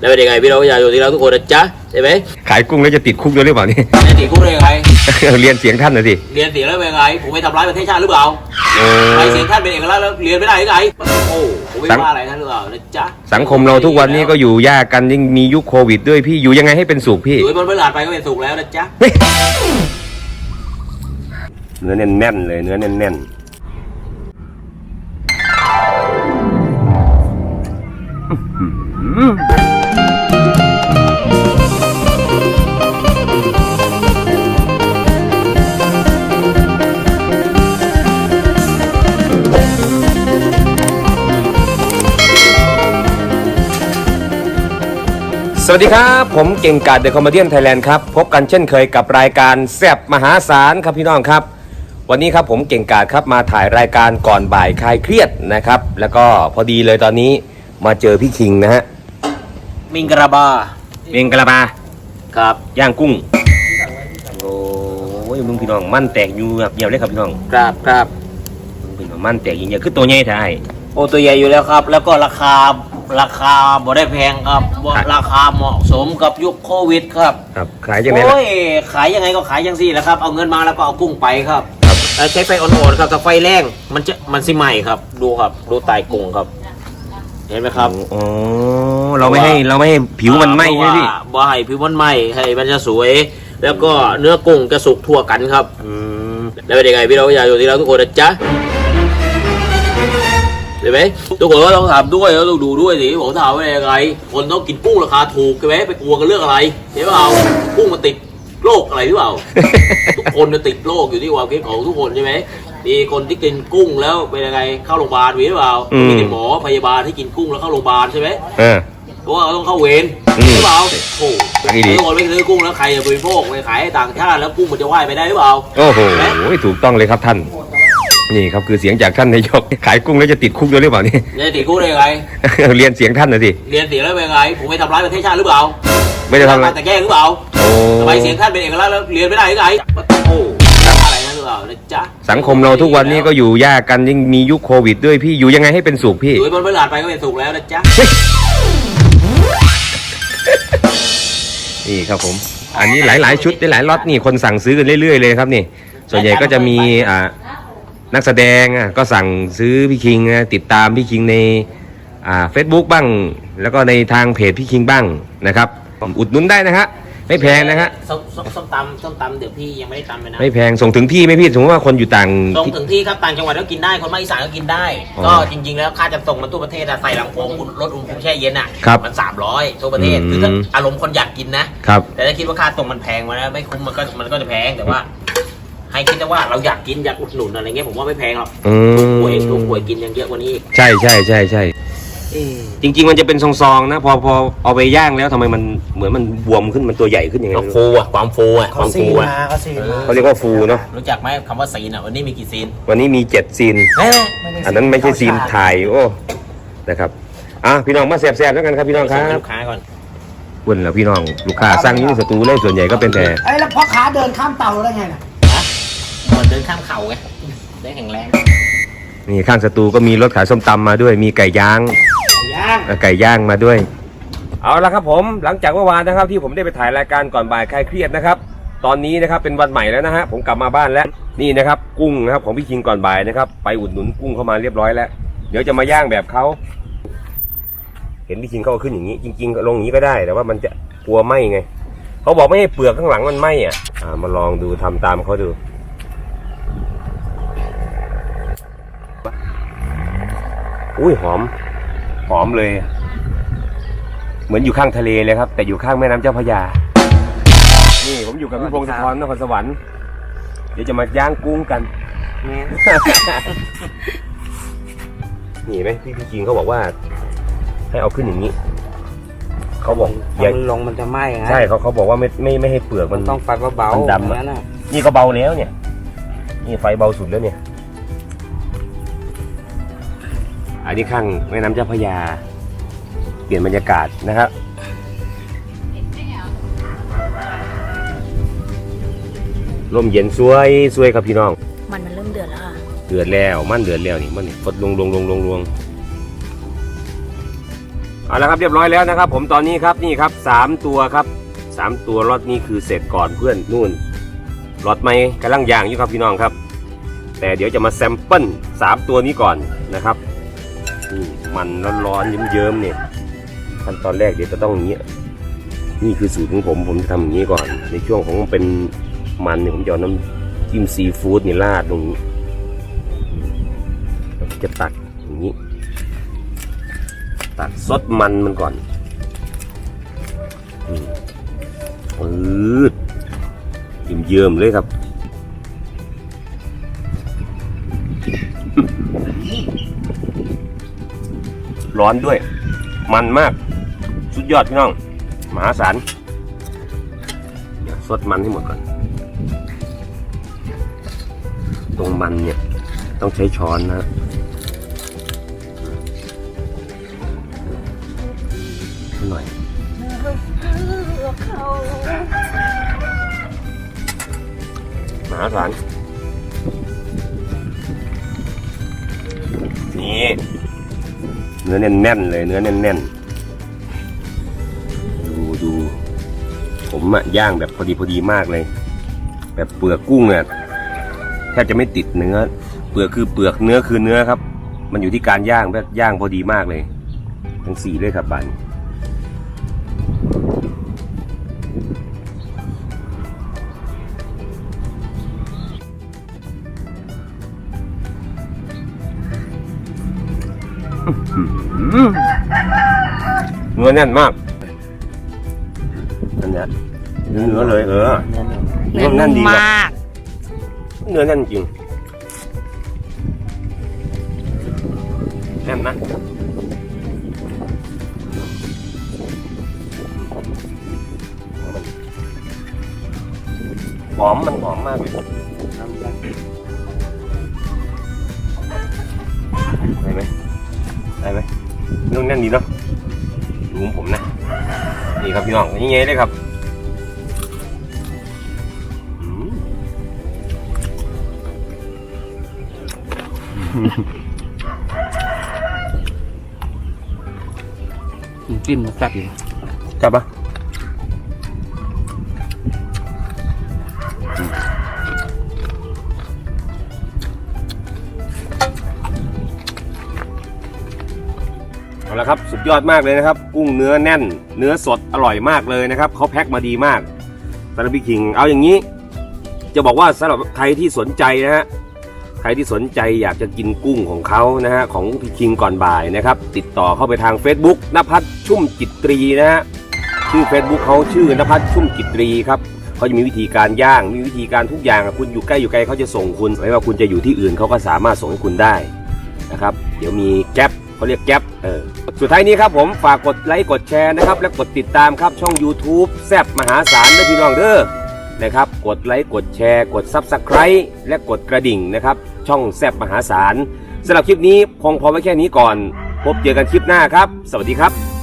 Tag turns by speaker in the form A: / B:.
A: แล้วเป็นยังไงพี่น้องประชาชนที่เราทุกคนนะจ๊ะใช่ไหม
B: ขายกุ้งแล้วจะติดคุกด้วยหรือเปล่านี่
A: แม่ติดคุกได้ยังไง
B: เรียนเสียงท่านนะสิ
A: เรียนเสียงแล้วเป็นยังไง ผมไปทำร้ายประเทศชาติหรือเปล่า
B: เออ
A: ใครเสียงท่านเป็นเอกลักษณ์แล้วเรียนไม่ได้ยังไงโอ้ผมไม่ว่าอะไรท่านหรือเปล่านะจ๊ะ
B: สังคมเราทุกวันนี้ก็อยู่ยากกันยิ่งมียุคโควิดด้วยพี่อยู่ยังไงให้เป็นสุขพี่
A: อยู่บนพื้นฐานไปก็เป็นสุขแล้วนะจ๊ะ
B: เนื้อแน่นๆเลยเนื้อแน่นๆ วัสดีครับ ผมเก่งกาดเดอะคอมเมดี้ไทยแลนด์ครับ พบกันเช่นเคยกับรายการแซบมหาศาลครับพี่น้องครับ วันนี้ครับผมเก่งกาดครับมาถ่ายรายการก่อนบ่ายคลายเครียดนะครับ แล้วก็พอดีเลยตอนนี้มาเจอพี่คิงนะฮะ
A: มิงกระบา
B: เมงกะลาบา
A: ครับ
B: ย่างกุ้ง โอ้ยมึงพี่น้องมั่นแตกอยู่แบบเงียบเลยครับพี่น้อง
A: ครับครับ
B: มึงพี่น้องมั่นแตกอย่างเงี้ยคือตัวใหญ่แท้ไอ้
A: โอ้ตัวใหญ่อยู่แล้วครับ แล้วก็ราคา ราคาบ่ได้แพงครับบ่
B: ครับ
A: ราคาเหมาะสมกับยุคโควิดครับ
B: ครับขายยังไงล่ะ
A: โอ้ยขายยังไงก็ขายยังสี่แหละครับ เอาเงินมาแล้วก็เอากุ้งไปครับ
B: ครับ
A: เอ่อใช้ไฟอ่อนๆครับถ้าไฟแรงมันจะมันสิไหมครับ ดูครับ ดูไตกุ้งครับ เห็นไหมครับ
B: อ๋อเราไม่ให้เราไม่ให้ผิวมันไหม้ใช่ไหมพี่
A: เพราะว่าบ่ให้ผิวมันไหมให้มันจะสวย แล้วก็เนื้อกุ้งจะสุกทั่วกันครับ
B: อืม
A: แล้วเป็นยังไงพี่น้องประชาชนที่เราทุกคนนะจ๊ะ เห็นไหมทุกคนก็ต้องถามด้วยแล้วต้องดูด้วยสิผมถามว่ายังไงคนต้องกินกุ้งราคาถูกใช่ไหมไปกลัวกันเรื่องอะไรเห็นเปล่ากุ้งมันติดโรคอะไรหรือเปล่า ทุกคนจะติดโรคอยู่ที่ความคิดของทุกคนใช่ไหมมีคนที่กินกุ้งแล้วเป็นยังไงเข้าโรงพยาบาลมีหรือเปล่า
B: อืม
A: มีแต่หมอพยาบาลที่กินกุ้งแล้วเข้าโรงพยาบาลใช่ไหม
B: เออ
A: เพราะว่าเขาต้องเข้าเวร
B: อืม
A: หรือเปล่าโอ้โห
B: อันนี้ดี
A: ทุกคนไม่ซื้อกุ้งแล้วใครจะบริโภคไปขายให้ต่างชาติแล้วกุ้งมันจะว่ายไปได้หรือเปล่า
B: โอ้โหถูกต้องเลยครับท่าน นี่ครับคือเสียงจากท่านนายกขายกุ้งแล้วจะติดคุกด้วยหรือเปล่านี่
A: จะติดคุกได้ยังไง
B: เรียนเสียงท่านนะสิ
A: เรียนเสียงแล้วเป็นยังไง ผมไปทำร้ายประเทศชาติหรือเปล่า
B: ไม่ได้ทำอะไร
A: แต่แกล้งหรือเปล่า
B: โอ้
A: ทำไมเสียงท่านเป็นเอกลักษณ์แล้วเรียนไม่ได้ยังไงโอ้อะไรนั่นหรือเปล่านะจ๊ะ
B: สังคมเราทุกวันนี้ก็อยู่ยากกันยิ่งมียุคโควิดด้วยพี่อยู่ยังไงให้เป็นสุขพี่
A: อยู่บนพื้นฐานไปก็เป็นสุขแล้วนะจ๊ะ
B: นี่ครับผม อันนี้หลาย ๆ ชุดหลายๆล็อตนี่คนสั่งซื้อกันเรื่อย ๆ เลยครับนี่ ส่วนใหญ่ก็จะมีอ่า นักแสดงอะก็สั่งซื้อพี่คิงนะติดตามพี่คิงในอ่าเฟซบุ๊กบ้าง แล้วก็ในทางเพจพี่คิงบ้างนะครับอุดหนุนได้นะฮะไม่แพงนะฮะ
A: ส้มส้มส้มตำส้มตำเดี๋ยวพี่ยังไม่ได้ตำเลยนะ
B: ไม่แพงส่งถึงที่ไหม่พี่สมมติว่าคนอยู่ต่าง
A: ส่งถึงที่ครับต่างจังหวัดก็กินได้คนภาคอีสานก็กินได้
B: อ๋อ
A: ก็จริง ๆ แล้วค่าจะส่งมันทั่วประเทศอะใส่ลำโพงรถอุณหภูมิแช่เย็นอะ
B: ครับ
A: มันสามร้อยทั่วประเทศ
B: อืม
A: คือถ้าอารมณ์คนอยากกินนะ
B: ครับ
A: แต่ถ้าคิดว่าค่าส่งมันแพงมานะไม่คุ้มมันก็มันก็จะแพงแต่ว่า ให้คิดนะว่าเราอยากกินอยากอุดหนุนอะไรเงี้ยผมว่าไม่แพงหรอก
B: อื
A: ป่วย
B: ม
A: ตัวป่วยกินยังเยอะกว่านี้อีก
B: ใช่ใช่ใช่ใช่จริง ๆ มันจะเป็นซองๆนะ พอพอเอาไปย่างแล้วทำไมมันเหมือนมันบวมขึ้นมันตัวใหญ่ขึ้นยังไงไม่รู้
A: ฟูอะความฟูอะ
B: ความฟูอะ
C: เขาซีนมา
B: เขาเรียกว่าฟูเนาะ
A: รู้จักไหมคำว่าซีนอะวันนี้มีกี่ซีน
B: วันนี้มีเจ็ดซีนอันนั้นไม่ใช่ซีนถ่ายโอ้นะครับอะพี่น้องมาแสบๆแล้วกันครับพี่น้องครั
A: ส่ให้
B: บ
A: ลูกค้าก่อน
B: วุ่นแล้วพี่น้องลูกค้าสั่งอยี่สตูเลยส่วนใหญ่ก็เป็นแต่
C: ไอ้ยแล้วพ่อค้าเดินข้ามเตาได้ไงน่ะ
A: เหมือนเดินข้ามเขาไงได้แข็งแรง
B: นี่ข้างสตูก็มีรถขายส้มตำมาด้วย มีไก่ย่าง
C: ย่าง
B: เอ่อไก่ย่างมาด้วย เอาละครับผมหลังจากเมื่อวานนะครับที่ผมได้ไปถ่ายรายการก่อนบ่ายคลายเครียดนะครับตอนนี้นะครับเป็นวันใหม่แล้วนะฮะผมกลับมาบ้านแล้วนี่นะครับกุ้งนะครับของพี่คิงก่อนบ่ายนะครับไปอุดหนุนกุ้งเข้ามาเรียบร้อยแล้ว เดี๋ยวจะมาย่างแบบเขาเห็นพี่คิงเขาเอาขึ้นอย่างนี้จริงๆลงอย่างนี้ก็ได้แต่ว่ามันจะกลัวไหมไงเขาบอกไม่ให้เปลือกข้างหลังมันไหมอะอ่ามาลองดูทำตามเขาดู อุ้ยหอม หอมเลย เหมือนอยู่ข้างทะเลเลยครับ แต่อยู่ข้างแม่น้ำเจ้าพระยา นี่ผมอยู่กับพี่พงศธรนครสวรรค์ เดี๋ยวจะมาย่างกุ้งกัน นี่เห็นไหมพี่พี่จีนเขาบอกว่า ให้เอาขึ้นอย่างนี้ เขาบอกอย่า
C: มันลงมันจะไหม้ไง
B: ใช่เขาเขาบอกว่าไม่ไม่ไม่ให้เปลือกมัน
C: ต้องไฟเบา
B: มัน
C: ๆ
B: ดำอะ
C: อย่างนั้นน่ะ
B: นี่ก็เบาแล้วเนี่ย นี่ไฟเบาสุดแล้วเนี่ย อันนี้ข้างแม่น้ำเจ้าพระยา เปลี่ยนบรรยากาศนะครับนลมเย็นสวยสวยครับพี่น้อง
D: มันมันเริ่มเดือดแล้วค่ะ
B: เดือดแล้วมันเดือดแล้วนี่มันกดลงลงลงลงลงเอาละครับเรียบร้อยแล้วนะครับ ผมตอนนี้ครับนี่ครับสามตัวครับสามตัวรถนี้คือเสร็จก่อนเพื่อนนู่นรถไม่กำลังย่างอยู่ครับพี่น้องครับ แต่เดี๋ยวจะมาแซมเปิลสามตัวนี้ก่อนนะครับนี่ มันร้อนๆเยิ้มๆเนี่ยขั้นตอนแรกเดี๋ยวจะต้องอย่างนี้นี่คือสูตรของผมผมจะทำอย่างนี้ก่อน ในช่วงของเป็นมันเนี่ยผมจะเอาน้ำจิ้มซีฟู้ดนี่ราดตรงนี้จะตักอย่างนี้ ตักซดมันมันก่อนอืมปืดเยิ้มเยิ้มๆเลยครับ ร้อนด้วย มันมาก สุดยอดพี่น้อง มหาศาลเดี๋ยวซดมันให้หมดก่อน ตรงมันเนี่ย ต้องใช้ช้อนนะหน่อยมหาศาล นื้อแน่นๆเลยเนื้อแน่นๆดูดูผมอะย่างแบบพอดีพอดีมากเลย แบบเปลือกกุ้งเนี่ยแทบจะไม่ติดเนื้อ เปลือกคือเปลือกเนื้อคือเนื้อครับ มันอยู่ที่การย่างแบบย่างพอดีมากเลย ทั้งสี่เลยครับบัน เนื้อแน่นมากอันเนี้ยเนื้อเลยเออ
D: เนื้อ
B: แน่นดี
D: นุ่ม
B: ว่ะ
D: มาก
B: เนื้อแน่นจริงแน่นนะหอมมันหอมมากเลยได้ไหม ได้ไหมนื้อแน่นดีเนาะดูของผมนะ นี่ครับพี่น้องยังไงเลยครับ
C: จิ้มแซ่บอยู่
B: ครับ สุดยอดมากเลยนะครับ กุ้งเนื้อแน่น เนื้อสดอร่อยมากเลยนะครับเขาแพ็คมาดีมากสำหรับพี่คิง เอาอย่างนี้ จะบอกว่าสำหรับใครที่สนใจนะฮะใครที่สนใจอยากจะกินกุ้งของเขานะฮะของพี่คิงก่อนบ่ายนะครับ ติดต่อเข้าไปทาง Facebook นภัทรชุ่มจิตรีนะฮะชื่อ Facebook เขาชื่อนภัทรชุ่มจิตรีครับเขาจะมีวิธีการย่าง มีวิธีการทุกอย่างคุณอยู่ใกล้อยู่ไกลเขาจะส่งคุณไม่ว่าคุณจะอยู่ที่อื่นเขาก็สามารถส่งให้คุณได้นะครับ เดี๋ยวมีแก๊ป เขาเรียกแก๊ปเออสุดท้ายนี้ครับผมฝากกดไลค์กดแชร์นะครับ และกดติดตามครับช่อง YouTube แซบมหาศาลนะพี่น้องเด้อนะครับ กดไลค์กดแชร์ กดซับสไคร b e และกดกระดิ่งนะครับ ช่องแซบมหาศาลสำหรับคลิปนี้คงพอไว้แค่นี้ก่อน พบเจอกันคลิปหน้าครับ สวัสดีครับ